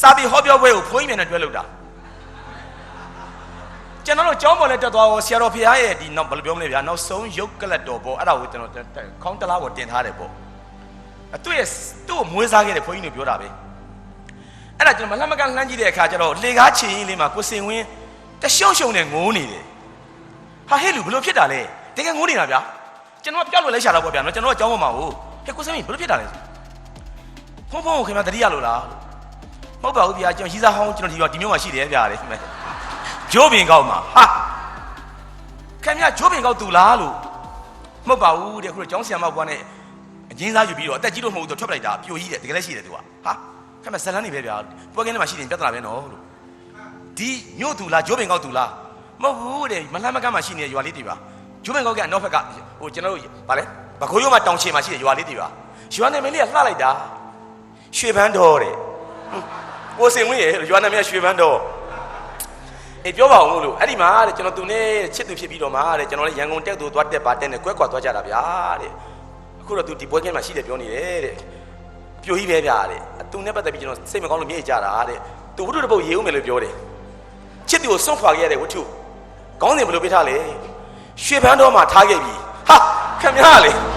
စာပေဟောပြောပွဲကိုဘုန်းကြီးမြန်နဲ့တွဲလို့တာကျွန်တော်တို့ကျောင်းပေါ်လဲတက်သွားတော့ဆရာတော်ဖရားရဲ့ဒီနောက်ဘယ်လိုပြောမလဲဗျာနောက်ဆုံးရုပ်ကလတ်တော်ပေါ့အဲ့ဒါကိုကျွန်တော်ခေါင်းတလားပေါ်တင်ထားတယ်ပေါ့အသူ့ရဲ့သူ့ကိုမွေးစားခဲ့တဲ့ဘုန်းကြီးတို့ပြောတာပဲအဲ့ဒါကျွန်တော်မလှမ်းမကမ်းလှမ်းကြည့်တဲ့အခါကျတော့လေကားချင်ရင်းလေးမှာကိုစင်ဝင်းတရှုံရှုံနဲ့ငိုးနေတယ်ဟာဟဲ့လူဘယ်လိုဖြစ်တာလဲတကယ်ငိုးနေတာဗျာကျွန်တော်ကပြောက်လို့လဲရှာတော့ပေါ့ဗျာနော်ကျွန်တော်ကကျောင်းပေါ်မှာဟိုဟဲ့ကိုစင်ဝင်းဘယ်လိုဖြစ်တာလဲဖုန်းဖုန်းကိုခင်ဗျာတတိယလို့လားမ ဟုတ်ပါဘူးဗျာကျွန်တော်ရီးစားဟောင်းကျွန်တော်ဒီတော့ဒီမျိုးမှာရှိတယ်ဗျာလေဂျိုးပင်ကောက်မှာဟာခင်ဗျာဂျိုးပင်ကောက်သူလားလို့မဟုတ်ပါဘူးတဲ့ခုတော့ကျောင်းဆရာမဘွားနဲ့အချင်းစားယူပြီးတော့အသက်ကြီးလို့မဟုတ်ဘူးသူထွက်ပလိုက်တာပြိုကြီးတယ်တကယ်လည်းရှိတယ်သူကဟာခင်ဗျာဇလန်းနေပဲဗျာပွဲကင်းထဲမှာရှိတယ်ပြဿနာပဲနော်လို့ဒီညို့သူလားဂျိုးပင်ကောက်သူလားမဟုတ်ဘူးတဲ့မလှမ်းမကမ်းမှာရှိနေတဲ့ရွာလေးတွေပါဂျိုးပင်ကောက်ကအနောက်ဘက်ကဟိုကျွန်တော်တို့ဗာလဲဘခိုးရုံးမှာတောင်ချေမှာရှိတဲ့ရွာလေးတွေပါရွာနာမည်လေးကလှလိုက်တာရွှေပန်းတော်တဲ့ ကိုစင်ဝင်းရဲ့ရွာနာမည်ကရွှေပန်းတော်အေးပြောပါအောင်လို့အဲ့ဒီမှာတဲ့ကျွန်တော်သူနဲ့ချစ်သူဖြစ်ပြီးတော့မှတဲ့ကျွန်တော်လည်းရန်ကုန်တက်သူသွားတက်ပါတက်နဲ့ကွဲကွာသွားကြတာဗျာတဲ့အခုတော့သူဒီပွဲကင်းမှာရှိတယ်ပြောနေတယ်တဲ့ပြိုကြီးပဲဗျာတဲ့သူနဲ့ပတ်သက်ပြီးကျွန်တော်စိတ်မကောင်းလို့မြေ့ကြတာတဲ့သူဝတ္ထုတစ်ပုတ်ရေးဦးမယ်လို့ပြောတယ်ချစ်သူကိုစွန့်ခွာခဲ့ရတဲ့ဝတ္ထုခေါင်းစဉ်ဘယ်လိုပြထားလဲရွှေပန်းတော်မှာထားခဲ့ပြီဟာခင်ဗျားလေ